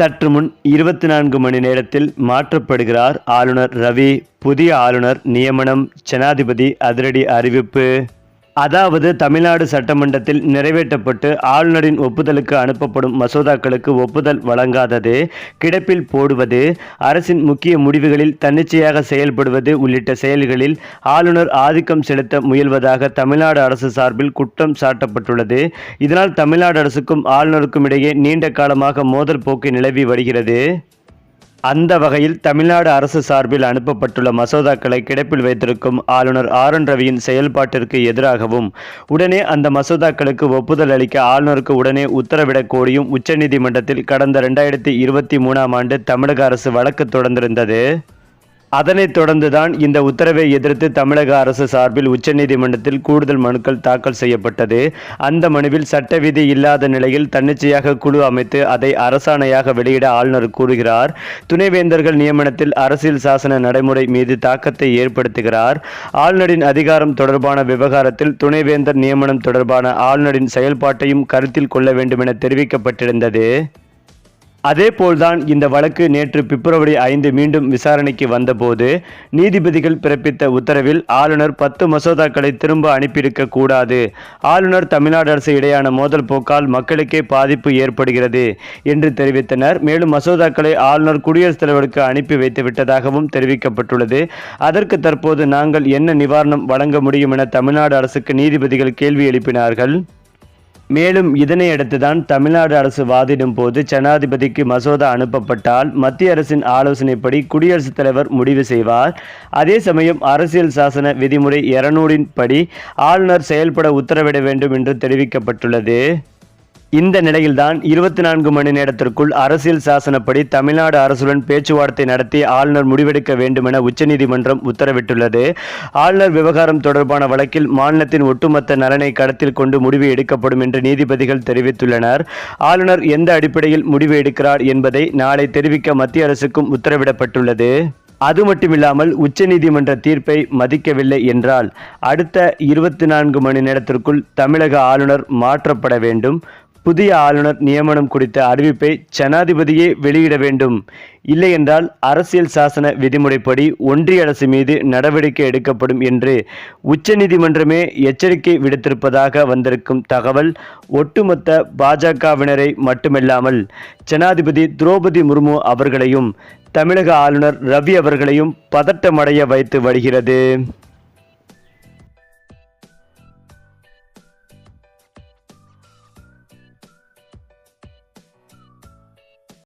சற்று முன் இருபத்தி நான்கு மணி நேரத்தில் மாற்றப்படுகிறார் ஆளுநர் ரவி. புதிய ஆளுநர் நியமனம் ஜனாதிபதி அதிரடி அறிவிப்பு. அதாவது தமிழ்நாடு சட்டமன்றத்தில் நிறைவேற்றப்பட்டு ஆளுநரின் ஒப்புதலுக்கு அனுப்பப்படும் மசோதாக்களுக்கு ஒப்புதல் வழங்காதது கிடப்பில் போடுவது அரசின் முக்கிய முடிவுகளில் தன்னிச்சையாக செயல்படுவது உள்ளிட்ட செயல்களில் ஆளுநர் ஆதிக்கம் செலுத்த முயல்வதாக தமிழ்நாடு அரசு சார்பில் குற்றம் சாட்டப்பட்டுள்ளது. இதனால் தமிழ்நாடு அரசுக்கும் ஆளுநருக்கும் இடையே நீண்ட காலமாக மோதல் போக்கு நிலவி வருகிறது. அந்த வகையில் தமிழ்நாடு அரசு சார்பில் அனுப்பப்பட்டுள்ள மசோதாக்களை கிடப்பில் வைத்திருக்கும் ஆளுநர் ஆர் என் ரவியின் செயல்பாட்டிற்கு எதிராகவும் உடனே அந்த மசோதாக்களுக்கு ஒப்புதல் அளிக்க ஆளுநருக்கு உடனே உத்தரவிடக் கோரியும் உச்சநீதிமன்றத்தில் கடந்த ரெண்டாயிரத்தி இருபத்தி மூணாம் ஆண்டு தமிழக அரசு வழக்கு தொடர்ந்திருந்தது. அதனைத் தொடர்ந்துதான் இந்த உத்தரவை எதிர்த்து தமிழக அரசு சார்பில் உச்சநீதிமன்றத்தில் கூடுதல் மனுக்கள் தாக்கல் செய்யப்பட்டது. அந்த மனுவில் சட்ட விதி இல்லாத நிலையில் தன்னிச்சையாக குழு அமைத்து அதை அரசாணையாக வெளியிட ஆளுநர் கூறுகிறார். துணைவேந்தர்கள் நியமனத்தில் அரசியல் சாசன நடைமுறை மீது தாக்கத்தை ஏற்படுத்துகிறார். ஆளுநரின் அதிகாரம் தொடர்பான விவகாரத்தில் துணைவேந்தர் நியமனம் தொடர்பான ஆளுநரின் செயல்பாட்டையும் கருத்தில் கொள்ள வேண்டுமென தெரிவிக்கப்பட்டிருந்தது. அதேபோல்தான் இந்த வழக்கு நேற்று பிப்ரவரி ஐந்து மீண்டும் விசாரணைக்கு வந்தபோது நீதிபதிகள் பிறப்பித்த உத்தரவில் ஆளுநர் பத்து மசோதாக்களை திரும்ப அனுப்பியிருக்க கூடாது. ஆளுநர் தமிழ்நாடு அரசு இடையான மோதல் போக்கால் மக்களுக்கே பாதிப்பு ஏற்படுகிறது என்று தெரிவித்தனர். மேலும் மசோதாக்களை ஆளுநர் குடியரசுத் தலைவருக்கு அனுப்பி வைத்து விட்டதாகவும் தெரிவிக்கப்பட்டுள்ளது. அதற்கு தற்போது நாங்கள் என்ன நிவாரணம் வழங்க முடியும் என தமிழ்நாடு அரசுக்கு நீதிபதிகள் கேள்வி எழுப்பினார்கள். மேலும் இதனையடுத்துதான் தமிழ்நாடு அரசு வாதிடும் போது ஜனாதிபதிக்கு மசோதா அனுப்பப்பட்டால் மத்திய அரசின் ஆலோசனைப்படி குடியரசுத் தலைவர் முடிவு செய்வார். அதே சமயம் அரசியல் சாசன விதிமுறை இருநூறின் படி ஆளுநர் செயல்பட உத்தரவிட வேண்டும் என்று தெரிவிக்கப்பட்டுள்ளது. இந்த நிலையில்தான் இருபத்தி நான்கு மணி நேரத்திற்குள் அரசியல் சாசனப்படி தமிழ்நாடு அரசுடன் பேச்சுவார்த்தை நடத்தி ஆளுநர் முடிவெடுக்க வேண்டுமென உச்சநீதிமன்றம் உத்தரவிட்டுள்ளது. ஆளுநர் விவகாரம் தொடர்பான வழக்கில் மாநிலத்தின் ஒட்டுமொத்த நலனை கருத்தில் கொண்டு முடிவு எடுக்கப்படும் என்று நீதிபதிகள் தெரிவித்துள்ளனர். ஆளுநர் எந்த அடிப்படையில் முடிவு எடுக்கிறார் என்பதை நாளை தெரிவிக்க மத்திய அரசுக்கும் உத்தரவிடப்பட்டுள்ளது. அது மட்டுமில்லாமல் உச்சநீதிமன்ற தீர்ப்பை மதிக்கவில்லை என்றால் அடுத்த இருபத்தி நான்கு மணி நேரத்திற்குள் தமிழக ஆளுநர் மாற்றப்பட வேண்டும். புதிய ஆளுநர் நியமனம் குறித்த அறிவிப்பை ஜனாதிபதியே வெளியிட வேண்டும். இல்லையென்றால் அரசியல் சாசன விதிமுறைப்படி ஒன்றிய அரசு மீது நடவடிக்கை எடுக்கப்படும் என்று உச்சநீதிமன்றமே எச்சரிக்கை விடுத்திருப்பதாக வந்திருக்கும் தகவல் ஒட்டுமொத்த பாஜகவினரை மட்டுமல்லாமல் ஜனாதிபதி திரௌபதி முர்மு அவர்களையும் தமிழக ஆளுநர் ரவி அவர்களையும் பதட்டமடைய வைத்து வருகிறது.